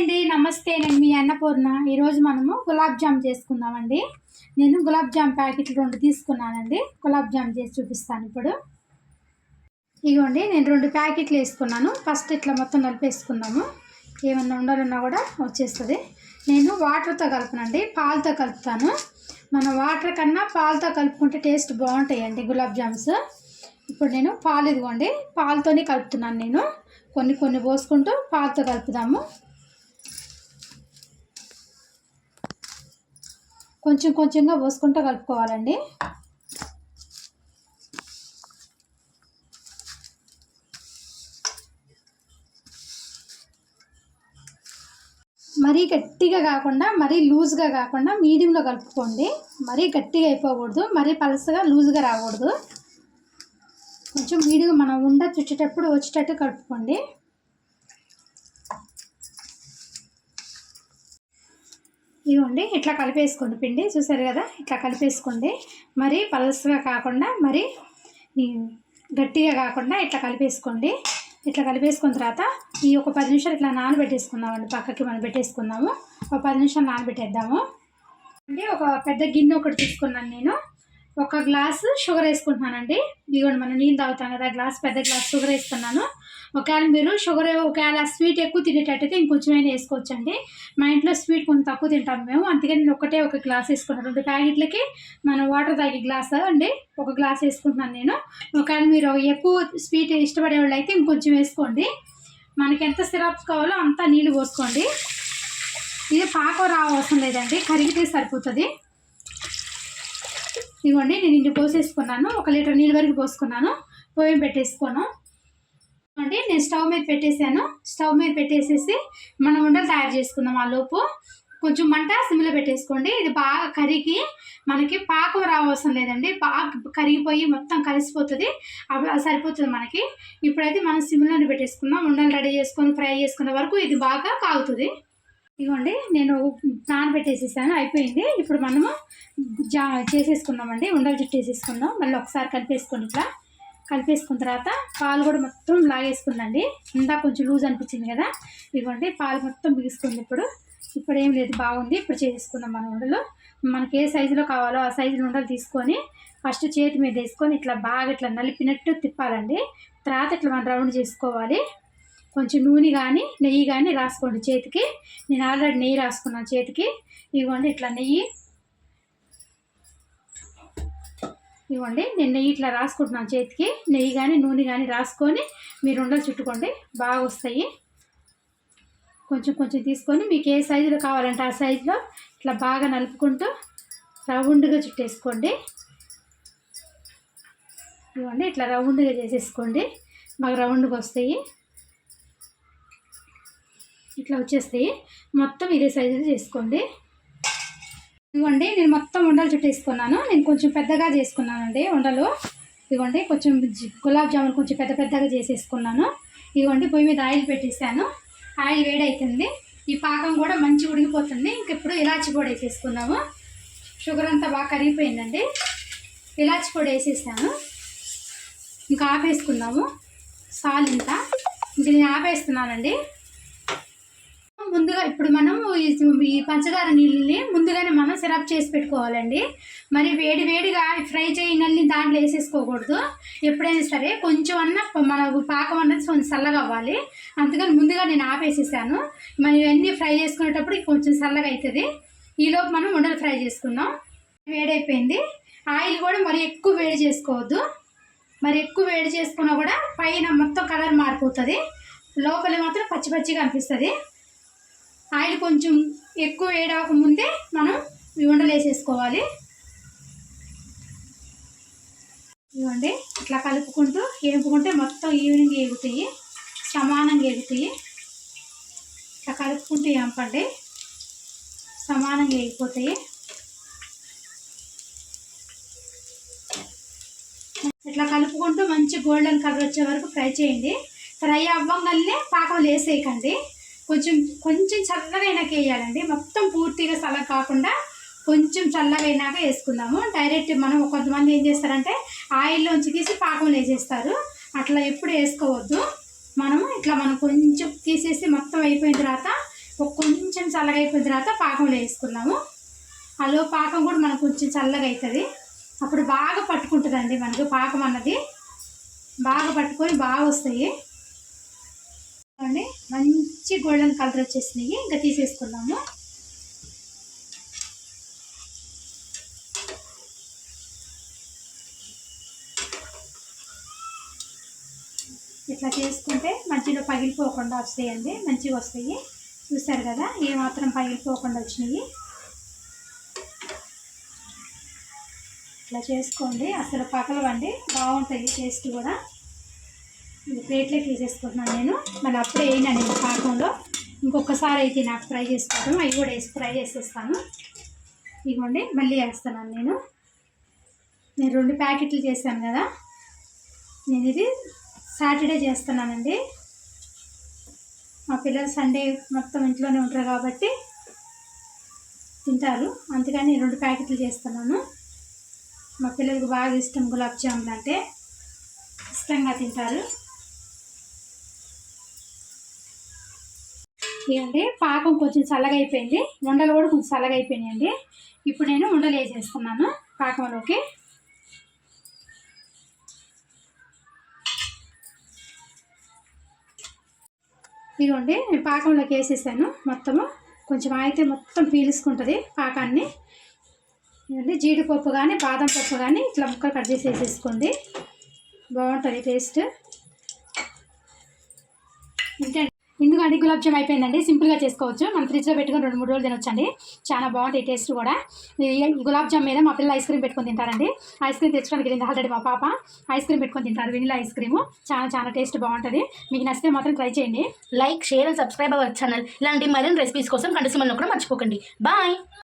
అండి నమస్తే. నేను మీ అన్నపూర్ణ. ఈరోజు మనము గులాబ్ జామ్ చేసుకుందామండి. నేను గులాబ్ జామ్ ప్యాకెట్లు రెండు తీసుకున్నానండి. గులాబ్ జామ్ చేసి చూపిస్తాను ఇప్పుడు. ఇదిగోండి నేను రెండు ప్యాకెట్లు వేసుకున్నాను. ఫస్ట్ ఇట్లా మొత్తం కలిపేసుకున్నాము ఏమన్నా ఉండాలన్నా కూడా వచ్చేస్తుంది. నేను వాటర్తో కలపనండి. పాలతో కలుపుతాను. మన వాటర్ కన్నా పాలతో కలుపుకుంటే టేస్ట్ బాగుంటాయండి గులాబ్ జామ్స్. ఇప్పుడు నేను పాలు ఇదిగోండి. పాలతోనే కలుపుతున్నాను నేను. కొన్ని కొన్ని పోసుకుంటూ పాలతో కలుపుదాము. కొంచెం కొంచెంగా పోసుకుంటూ కలుపుకోవాలండి. మరీ గట్టిగా కాకుండా మరీ లూజ్గా కాకుండా మీడియంలో కలుపుకోండి. మరీ గట్టిగా అయిపోకూడదు మరీ పలసగా లూజ్గా రాకూడదు. కొంచెం మీడియం మనం ఉండ చుట్టేటప్పుడు వచ్చేటట్టు కలుపుకోండి. ఇవ్వండి. ఇట్లా కలిపేసుకోండి పిండి. చూసారు కదా? ఇట్లా కలిపేసుకోండి. మరి పలసగా కాకుండా మరి గట్టిగా కాకుండా ఇట్లా కలిపేసుకోండి. ఇట్లా కలిపేసుకున్న తర్వాత ఈ ఒక పది నిమిషాలు ఇట్లా నానబెట్టేసుకుందామండి. పక్కకి మనం పెట్టేసుకుందాము. ఒక పది నిమిషాలు నానబెట్టేద్దాము. అంటే ఒక పెద్ద గిన్నె ఒకటి తీసుకున్నాను నేను. ఒక గ్లాసు షుగర్ వేసుకుంటున్నానండి. ఇదిగోండి మనం నీళ్ళు తాగుతాం కదా గ్లాస్ పెద్ద గ్లాస్ షుగర్ వేసుకున్నాను. ఒకవేళ మీరు షుగర్ ఒకవేళ స్వీట్ ఎక్కువ తినేటట్టయితే ఇంకొంచెం అయినా వేసుకోవచ్చండి. మా ఇంట్లో స్వీట్ కొంచెం తక్కువ తింటాం మేము. అందుకని నేను ఒకటే ఒక గ్లాస్ వేసుకుంటాను రెండు ప్యాకెట్లకి మనం వాటర్ తాగే గ్లాస్ అండి. ఒక గ్లాస్ వేసుకుంటున్నాను నేను. ఒకవేళ మీరు ఎక్కువ స్వీట్ ఇష్టపడే వాళ్ళు అయితే ఇంకొంచెం వేసుకోండి. మనకి ఎంత సిరప్స్ కావాలో అంత నీళ్ళు పోసుకోండి. ఇది పాకం రావసం లేదండి. కరిగితే సరిపోతుంది. ఇవ్వండి నేను ఇన్ని పోసేసుకున్నాను. ఒక లీటర్ నీళ్ళ వరకు పోసుకున్నాను. పోయి పెట్టేసుకోను. అండి నేను స్టవ్ మీద పెట్టేశాను. స్టవ్ మీద పెట్టేసేసి మనం ఉండలు తయారు చేసుకుందాం ఆ లోపు. కొంచెం మంట సిమ్లో పెట్టేసుకోండి. ఇది బాగా కరిగి మనకి పాకం రావసరం లేదండి. బాగా కరిగిపోయి మొత్తం కలిసిపోతుంది. సరిపోతుంది మనకి. ఇప్పుడైతే మనం సిమ్లోనే పెట్టేసుకుందాం. ఉండలు రెడీ చేసుకొని ఫ్రై చేసుకునే వరకు ఇది బాగా కాగుతుంది. ఇదిగోండి నేను నానబెట్టేసేసాను అయిపోయింది. ఇప్పుడు మనము జా చేసేసుకున్నామండి ఉండలు చుట్టేసేసుకుందాం. మళ్ళీ ఒకసారి కలిపేసుకోండి ఇట్లా. కలిపేసుకున్న తర్వాత పాలు కూడా మొత్తం లాగేసుకుందండి. ఇందా కొంచెం లూజ్ అనిపించింది కదా. ఇవ్వండి పాలు మొత్తం బిగుసుకుంది ఇప్పుడు. ఇప్పుడు ఏం లేదు బాగుంది. ఇప్పుడు చేసేసుకుందాం మన ఉండలు. మనకి ఏ సైజులో కావాలో ఆ సైజులో ఉండలు తీసుకొని ఫస్ట్ చేతి మీద వేసుకొని ఇట్లా బాగా ఇట్లా నలిపినట్టు తిప్పాలండి. తర్వాత ఇట్లా మనం రౌండ్ చేసుకోవాలి. కొంచెం నూనె కానీ నెయ్యి కానీ రాసుకోండి చేతికి. నేను ఆల్రెడీ నెయ్యి రాసుకున్నాను చేతికి. ఇవ్వండి ఇట్లా నెయ్యి. ఇవ్వండి నేను నెయ్యి ఇట్లా రాసుకుంటున్నాను చేతికి. నెయ్యి కానీ నూనె కానీ రాసుకొని మీరు ఉండలు చుట్టుకోండి. బాగా వస్తాయి. కొంచెం కొంచెం తీసుకొని మీకు ఏ సైజులో కావాలంటే ఆ సైజులో ఇట్లా బాగా నలుపుకుంటూ రౌండ్గా చుట్టేసుకోండి. ఇవ్వండి ఇట్లా రౌండ్గా చేసేసుకోండి. బాగా రౌండ్గా వస్తాయి. ఇట్లా వచ్చేస్తాయి మొత్తం ఇదే సైజులో చేసుకోండి. ఇవ్వండి నేను మొత్తం ఉండలు చుట్టేసుకున్నాను నేను కొంచెం పెద్దగా చేసుకున్నానండి ఉండలు. ఇవ్వండి కొంచెం గులాబ్ జామున్ కొంచెం పెద్ద పెద్దగా చేసేసుకున్నాను. ఇవ్వండి పొయ్యి మీద ఆయిల్ పెట్టేసాను ఆయిల్ వేడైతుంది. ఈ పాకం కూడా మంచి ఉడికిపోతుంది. ఇంకెప్పుడు ఇలాచి పొడి వేసేసుకున్నాము షుగర్ అంతా బాగా కరిగిపోయిందండి. ఇలాచి పొడి వేసేసాను. ఇంకా ఆపేసుకున్నాము సాల్ ఇంత. ఇంక నేను ఆపేస్తున్నానండి. ముందుగా ఇప్పుడు మనం ఈ- పంచదార నీళ్ళని ముందుగానే మనం సిరప్ చేసి పెట్టుకోవాలండి. మరి వేడి వేడిగా ఫ్రై చేయనల్ని దాంట్లో వేసేసుకోకూడదు. ఎప్పుడైనా సరే కొంచెం అన్న మన పాకం అన్నది కొంచెం చల్లగా అవ్వాలి. అందుకని ముందుగా నేను ఆపేసేసాను. మరి ఇవన్నీ ఫ్రై చేసుకునేటప్పుడు కొంచెం చల్లగా అవుతుంది ఈలోపు మనం ఉండలు ఫ్రై చేసుకుందాం. వేడైపోయింది. ఆయిల్ కూడా మరి ఎక్కువ వేడి చేసుకోవద్దు. మరి ఎక్కువ వేడి చేసుకున్నా కూడా పైన మొత్తం కలర్ మారిపోతుంది. లోపల మాత్రం పచ్చి పచ్చిగా అనిపిస్తుంది. ఆయిల్ కొంచెం ఎక్కువ వేడవక ముందే మనం ఈ ఉండలు వేసేసుకోవాలి. ఇవ్వండి ఇట్లా కలుపుకుంటూ వేపుకుంటే మొత్తం ఈవినింగ్ ఎగుతాయి సమానంగా ఎగుతాయి ఇట్లా కలుపుకుంటూ వేపండి సమానంగా ఎగిపోతాయి ఇట్లా కలుపుకుంటూ మంచి గోల్డెన్ కలర్ వచ్చే వరకు ఫ్రై చేయండి. ఫ్రై అవ్వగానే పాకం వేసేయకండి కొంచెం కొంచెం చల్లగా అయినాక వేయాలండి. మొత్తం పూర్తిగా చల్ల కాకుండా కొంచెం చల్లగా అయినాక వేసుకుందాము. డైరెక్ట్ మనం కొంతమంది ఏం చేస్తారంటే ఆయిల్లోంచి తీసి పాకంలో వేసేస్తారు. అట్లా ఎప్పుడు వేసుకోవద్దు. మనము ఇట్లా మనం కొంచెం తీసేసి మొత్తం అయిపోయిన తర్వాత కొంచెం చల్లగా అయిపోయిన తర్వాత పాకంలో వేసుకున్నాము అలో పాకం కూడా మనకు కొంచెం చల్లగా అవుతుంది. అప్పుడు బాగా పట్టుకుంటుందండి మనకు పాకం అన్నది. బాగా పట్టుకొని బాగా వస్తాయి. చూడండి. మంచి గోల్డెన్ కలర్ వచ్చేసినాయి. ఇంకా తీసేసుకున్నాము ఇట్లా చేసుకుంటే మధ్యలో పగిలిపోకుండా వస్తాయండి. మంచిగా వస్తాయి. చూసారు కదా ఏ మాత్రం పగిలిపోకుండా వచ్చినాయి. ఇట్లా చేసుకోండి. అసలు పగలవండి. బాగుంటుంది టేస్ట్ కూడా. ప్లేట్లోకి తీసేసుకుంటున్నాను నేను. మళ్ళీ అప్పుడే వేయను నేను పాకంలో. ఇంకొకసారి అయితే నాకు ఫ్రై చేసుకోవడం అవి కూడా వేసి ఫ్రై చేసేస్తాను. ఇవ్వండి మళ్ళీ వేస్తున్నాను నేను. నేను రెండు ప్యాకెట్లు చేశాను కదా. నేను ఇది సాటర్డే చేస్తున్నానండి. మా పిల్లలు సండే మొత్తం ఇంట్లోనే ఉంటారు కాబట్టి తింటారు. అందుకని రెండు ప్యాకెట్లు చేస్తున్నాను. మా పిల్లలకు బాగా ఇష్టం గులాబ్ జాములు అంటే ఇష్టంగా తింటారు. ఇదండి పాకం కొంచెం చల్లగా అయిపోయింది ఉండలు కూడా కొంచెం చల్లగా అయిపోయినాయండి ఇప్పుడు నేను ఉండలు వేసేసుకున్నాను పాకంలోకి. ఇదిగోండి నేను పాకంలోకి వేసేసాను. మొత్తము కొంచెం అయితే మొత్తం పీల్చుకుంటుంది పాకాన్ని. ఇదండి జీడిపప్పు కానీ బాదం పప్పు కానీ ఇట్లా ముక్కలు కట్ చేసి వేసేసుకోండి. బాగుంటుంది టేస్ట్. ఇంతే ఎందుకంటే గులాబ్ జామ్ అయిపోయిందండి. సింపుల్గా చేసుకోవచ్చు. మనం ఫ్రిడ్జ్లో పెట్టుకొని రెండు మూడు రోజులు తినొచ్చండి. చాలా బాగుంటాయి టేస్ట్ కూడా. గులాబ్ జామ్ మీద మా పిల్లలు ఐస్ క్రీమ్ పెట్టుకొని తింటారండి. ఐస్ క్రీమ్ తెచ్చుకోవడానికి వెళ్ళింది ఆల్రెడీ మా పాప. ఐస్ క్రీమ్ పెట్టుకొని తింటారు. వెనిలా ఐస్ క్రీమ్ చాలా చాలా టేస్ట్ బాగుంటుంది. మీకు నచ్చితే మాత్రం ట్రై చేయండి. Like share and subscribe our channel ఇలాంటి మరిన్ని రెసిపీస్ కోసం కండిసిమల్ని కూడా మర్చిపోకండి. బాయ్